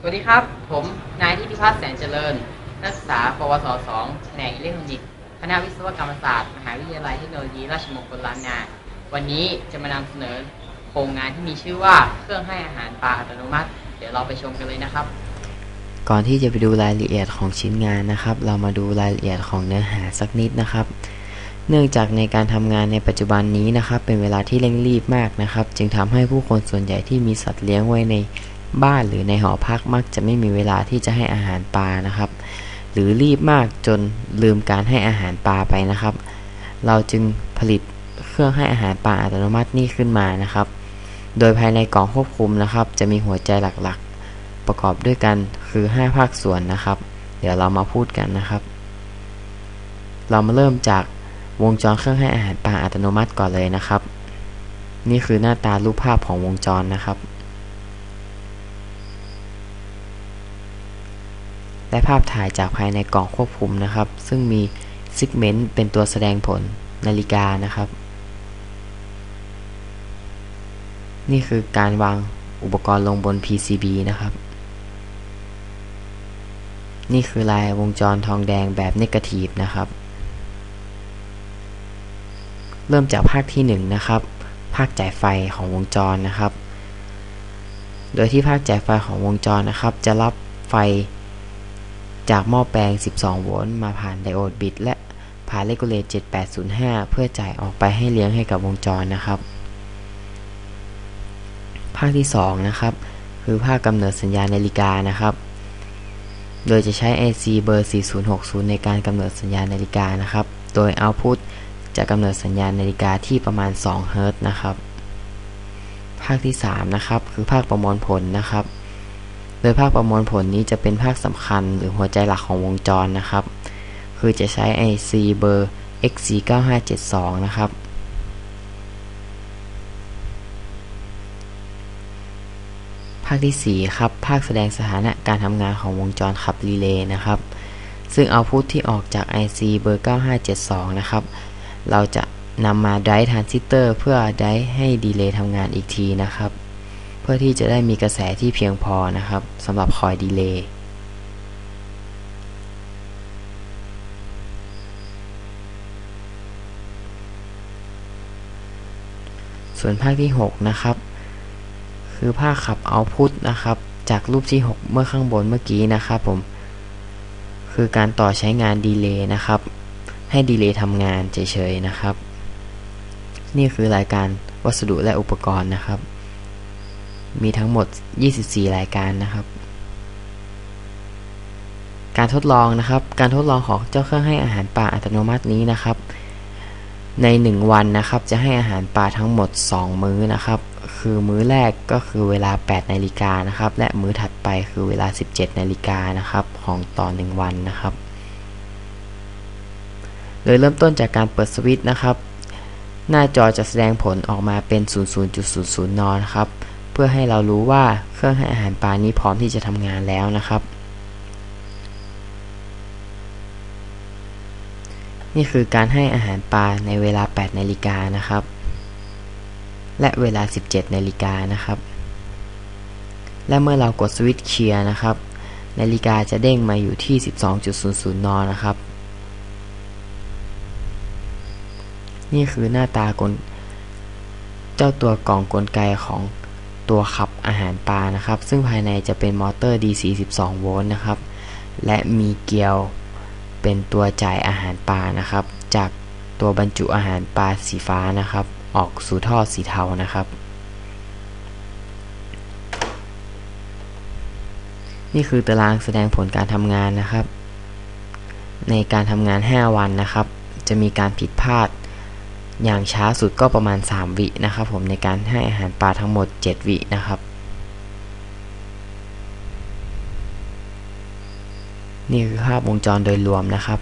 สวัสดีครับ ผมนายทิติพัฒน์แสนเจริญ นักศึกษา ปวส 2 แผนกอิเล็กทรอนิกส์ คณะวิศวกรรมศาสตร์ มหาวิทยาลัยเทคโนโลยีราชมงคลล้านนา วันนี้จะมานำเสนอโครงงานที่มีชื่อว่าเครื่องให้อาหารปลาอัตโนมัติ เดี๋ยวเราไปชมกันเลยนะครับ ก่อนที่จะไปดูรายละเอียดของชิ้นงานนะครับ เรามาดูรายละเอียดของเนื้อหาสักนิดนะครับ เนื่องจากในการทำงานในปัจจุบันนี้นะครับ เป็นเวลาที่เร่งรีบมากนะครับ จึงทำให้ผู้คนส่วนใหญ่ที่มีสัตว์เลี้ยงไว้ใน บ้านหรือในหอพักมักจะไม่มีเวลาที่จะให้อาหารปลานะครับ หรือรีบมากจนลืมการให้อาหารปลาไปนะครับ เราจึงผลิตเครื่องให้อาหารปลาอัตโนมัตินี่ขึ้นมานะครับ โดยภายในกล่องควบคุมนะครับ จะมีหัวใจหลักๆ ประกอบด้วยกันคือ 5 ภาคส่วนนะครับ เดี๋ยวเรามาพูดกันนะครับ เรามาเริ่มจากวงจรเครื่องให้อาหารปลาอัตโนมัติก่อนเลยนะครับ นี่คือหน้าตารูปภาพของวงจรนะครับ และภาพถ่ายจากภายในกล่องควบคุมนะครับ ซึ่งมีซิกเมนต์เป็นตัวแสดงผลนาฬิกานะครับ นี่คือการวางอุปกรณ์ลงบน PCB นะครับ นี่คือลายวงจรทองแดงแบบเนกาทีฟนะครับ เริ่มจากภาคที่1นะครับ ภาคจ่ายไฟของวงจรนะครับ โดยที่ภาคจ่ายไฟของวงจรนะครับ จะรับไฟ จากหม้อแปลง 12 โวลต์มาผ่านไดโอดบิตและผ่านเลกูเลต7805 เพื่อจ่ายออกไปให้เลี้ยงให้กับวงจรนะครับ ภาคที่ 2 นะครับ คือภาคกำเนิดสัญญาณนาฬิกานะครับ โดยจะใช้ IC เบอร์ 4060 ในการกำเนิดสัญญาณนาฬิกานะครับ โดย Output จะกำเนิดสัญญาณนาฬิกาที่ประมาณ2เฮิรตซ์นะครับ ภาคที่ 3 นะครับ คือภาคประมวลผลนะครับ โดยภาคประมวลผลนี้จะเป็นภาคสำคัญหรือหัวใจหลักของวงจรนะครับ คือจะใช้ IC เบอร์ XC9572 นะครับ ภาคที่ 4 ครับ ภาคแสดงสถานะการทำงานของวงจรขับรีเลย์นะครับ ซึ่งเอาพุทที่ออกจาก IC เบอร์ 9572 นะครับ เราจะนำมาไดร์ทรานซิสเตอร์เพื่อไดร์ให้ดีเลย์ทำงานอีกทีนะครับ พื่อที่จะได้มีกระแสที่เพียงพอนะครับสำหรับคอยดีเลย์ส่วนภาคที่ 6 นะครับ คือภาคขับเอาพุทนะครับ จากรูปที่ 6 เมื่อข้างบนเมื่อกี้นะครับผม คือการต่อใช้งานดีเลย์นะครับ ให้ดีเลย์ทำงานเฉยๆนะครับ นี่คือรายการวัสดุและอุปกรณ์นะครับ มีทั้งหมด 24 รายการนะครับ การทดลองนะครับ การทดลองของเจ้าเครื่องให้อาหารปลาอัตโนมัตินี้นะครับ ใน 1 วันนะครับ จะให้อาหารปลาทั้งหมด 2 มื้อนะครับ คือมื้อแรกก็คือเวลา 8 นาฬิกานะครับ และมื้อถัดไปคือเวลา 17 นาฬิกานะครับ ของต่อ 1 วันนะครับ โดยเริ่มต้นจากการเปิดสวิตช์นะครับ หน้าจอจะแสดงผลออกมาเป็น 00.00นนครับ พื่อให้เรารู้ว่าเครื่องให้อาหารปลานี้พร้อมที่จะทำงานแล้วนะครับ นี่คือการให้อาหารปลาในเวลา 8 นาฬิกานะครับ และเวลา 17 นาฬิกานะครับ และเมื่อเรากดสวิตช์เคลียร์นะครับ นาฬิกาจะเด้งมาอยู่ที่ 12.00 น นะครับ นี่คือหน้าตากลเจ้าตัวกล่องกลไกของ ตัวขับอาหารปลานะครับ ซึ่งภายในจะเป็นมอเตอร์ DC 12 โวลต์นะครับ และมีเกลียวเป็นตัวจ่ายอาหารปลานะครับ จากตัวบรรจุอาหารปลาสีฟ้านะครับ ออกสู่ท่อสีเทานะครับ นี่คือตารางแสดงผลการทำงานนะครับ ในการทำงาน 5 วันนะครับ จะมีการผิดพลาด อย่างช้าสุดก็ประมาณ 3 วินะครับ ผมในการให้อาหารปลาทั้งหมด 7 วินะครับ นี่คือภาพวงจรโดยรวมนะครับ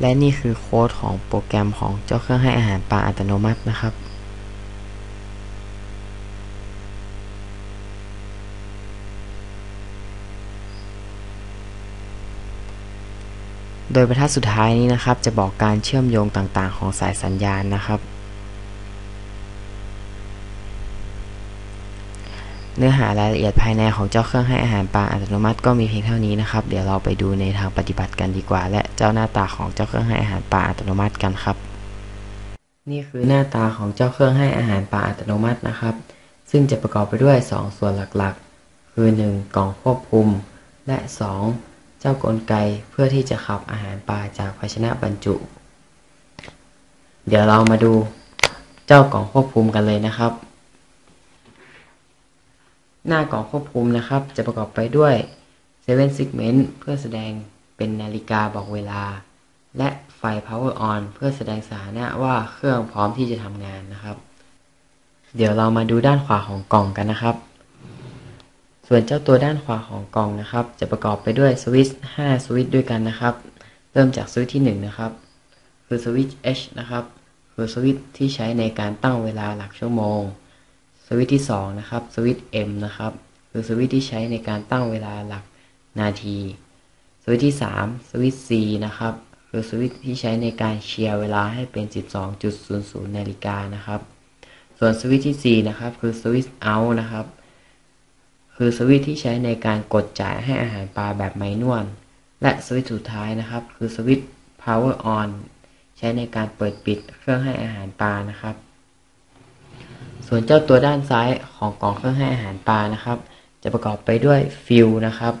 และนี่คือโค้ดของโปรแกรมของเจ้าเครื่องให้อาหารปลาอัตโนมัตินะครับ โดยบรรทัดสุดท้ายนี้นะครับ จะบอกการเชื่อมโยงต่างๆ ของสายสัญญาณนะครับ เนื้อหารายละเอียดภายในของเจ้าเครื่องให้อาหารปลาอัตโนมัติก็มีเพียงเท่านี้นะครับ เดี๋ยวเราไปดูในทางปฏิบัติกันดีกว่า และเจ้าหน้าตาของเจ้าเครื่องให้อาหารปลาอัตโนมัติกันครับ นี่คือหน้าตาของเจ้าเครื่องให้อาหารปลาอัตโนมัตินะครับ ซึ่งจะประกอบไปด้วย 2 ส่วนหลักๆ คือ 1 กล่องควบคุม และ 2 เจ้ากลไกเพื่อที่จะขับอาหารปลาจากภาชนะบรรจุ เดี๋ยวเรามาดูเจ้ากล่องควบคุมกันเลยนะครับ หน้ากล่องควบคุมนะครับ จะประกอบไปด้วย7 segment เพื่อแสดงเป็นนาฬิกาบอกเวลา และไฟ power on เพื่อแสดงสถานะว่าเครื่องพร้อมที่จะทำงานนะครับ เดี๋ยวเรามาดูด้านขวาของกล่องกันนะครับ ส่วนเจ้าตัวด้านขวาของกล่องนะครับ จะประกอบไปด้วยสวิตช์5สวิตช์ด้วยกันนะครับ เริ่มจากสวิตช์ที่ 1 นะครับ คือสวิตช์ H นะครับ คือสวิตช์ที่ใช้ในการตั้งเวลาหลักชั่วโมง สวิตช์ที่ 2 นะครับ สวิตช์ M นะครับ คือสวิตช์ที่ใช้ในการตั้งเวลาหลักนาที สวิตช์ที่ 3 สวิตช์ C นะครับ คือสวิตช์ที่ใช้ในการเชียร์เวลาให้เป็น 12.00 นาฬิกานะครับ ส่วนสวิตช์ที่ 4 นะครับ คือสวิตช์ out นะครับ คือสวิตที่ใช้ในการกดจ่ายให้อาหารปลาแบบไมนวลและสวิตสุดท้ายนะครับ คือสวิต power on ใช้ในการเปิดปิดเครื่องให้อาหารปลานะครับ ส่วนเจ้าตัวด้านซ้ายของกล่องเครื่องให้อาหารปลานะครับ จะประกอบไปด้วยฟิลนะครับ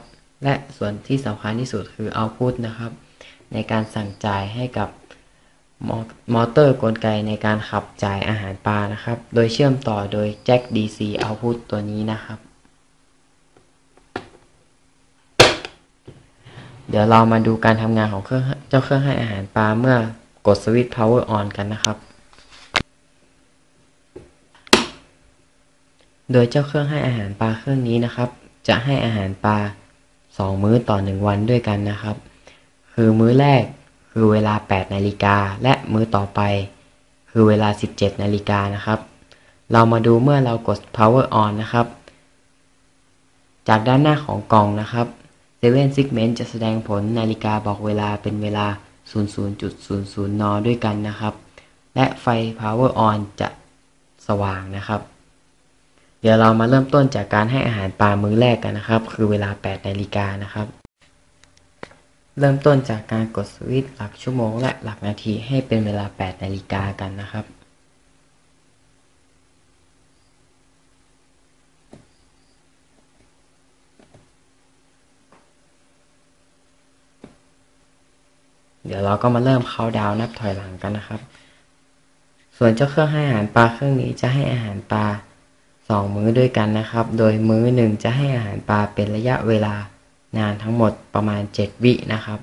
และส่วนที่สำคัญที่สุดคือ output นะครับ ในการสั่งจ่ายให้กับมอเตอร์กลไกในการขับจ่ายอาหารปลานะครับ โดยเชื่อมต่อโดยแจ็ค DC output ตัวนี้นะครับ เดี๋ยวเรามาดูการทำงานของเครื่องเจ้าเครื่องให้อาหารปลาเมื่อกดสวิตช์ power on กันนะครับ โดยเจ้าเครื่องให้อาหารปลาเครื่องนี้นะครับ จะให้อาหารปลา 2 มื้อต่อ 1 วันด้วยกันนะครับ คือมื้อแรกคือเวลา 8 นาฬิกา และมื้อต่อไป คือเวลา 17 นาฬิกานะครับ เรามาดูเมื่อเรากด power on นะครับ จากด้านหน้าของกล่องนะครับ 7 segment จะแสดงผลนาฬิกาบอกเวลาเป็นเวลา 00.00 น ด้วยกันนะครับ และไฟ power on จะสว่างนะครับ เดี๋ยวเรามาเริ่มต้นจากการให้อาหารปลามื้อแรกกันนะครับ คือเวลา 8 นาฬิกานะครับ เริ่มต้นจากการกดสวิตช์หลักชั่วโมงและหลักนาทีให้เป็นเวลา 8 นาฬิกากันนะครับ เดี๋ยวเราก็มาเริ่มเขาดาวนับถอยหลังกันนะครับ ส่วนเจ้าเครื่องให้อาหารปลาเครื่องนี้จะให้อาหารปลาสองมื้อด้วยกันนะครับ โดยมื้อหนึ่งจะให้อาหารปลาเป็นระยะเวลานานทั้งหมดประมาณ 7 วินะครับ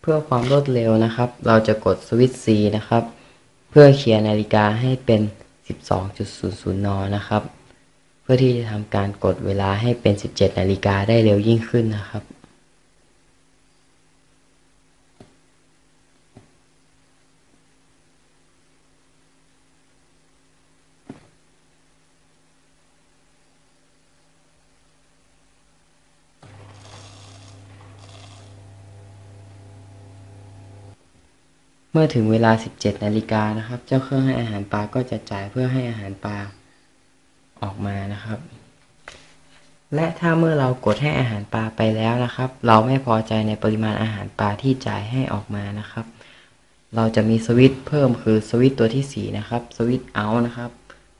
เพื่อความรวดเร็วนะครับ เราจะกดสวิตช์ C นะครับ เพื่อเคลียร์นาฬิกาให้เป็น 12.00 น นะครับ เพื่อที่จะทำการกดเวลาให้เป็น 17 นาฬิกาได้เร็วยิ่งขึ้นนะครับ เมื่อถึงเวลา 17นาฬิกานะครับ เจ้าเครื่องให้อาหารปลาก็จะจ่ายเพื่อให้อาหารปลาออกมานะครับ และถ้าเมื่อเรากดให้อาหารปลาไปแล้วนะครับ เราไม่พอใจในปริมาณอาหารปลาที่จ่ายให้ออกมานะครับ เราจะมีสวิตช์เพิ่มคือสวิตช์ตัวที่4นะครับสวิตช์เอานะครับ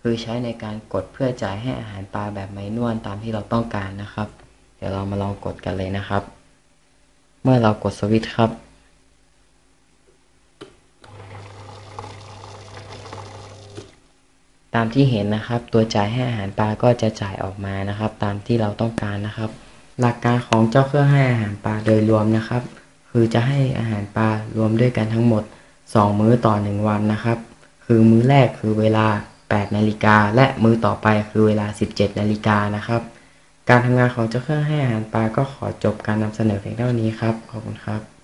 คือใช้ในการกดเพื่อจ่ายให้อาหารปลาแบบไมนวลตามที่เราต้องการนะครับ เดี๋ยวเรามาลองกดกันเลยนะครับ เมื่อเรากดสวิตช์ครับ ตามที่เห็นนะครับ ตัวจ่ายให้อาหารปลาก็จะจ่ายออกมานะครับ ตามที่เราต้องการนะครับ หลักการของเจ้าเครื่องให้อาหารปลาโดยรวมนะครับ คือจะให้อาหารปลารวมด้วยกันทั้งหมด 2 มื้อต่อ 1 วันนะครับ คือมื้อแรกคือเวลา 8 นาฬิกาและมื้อต่อไปคือเวลา 17 นาฬิกานะครับ การทำงานของเจ้าเครื่องให้อาหารปลาก็ขอจบการนำเสนอเพียงเท่านี้ครับขอบคุณครับ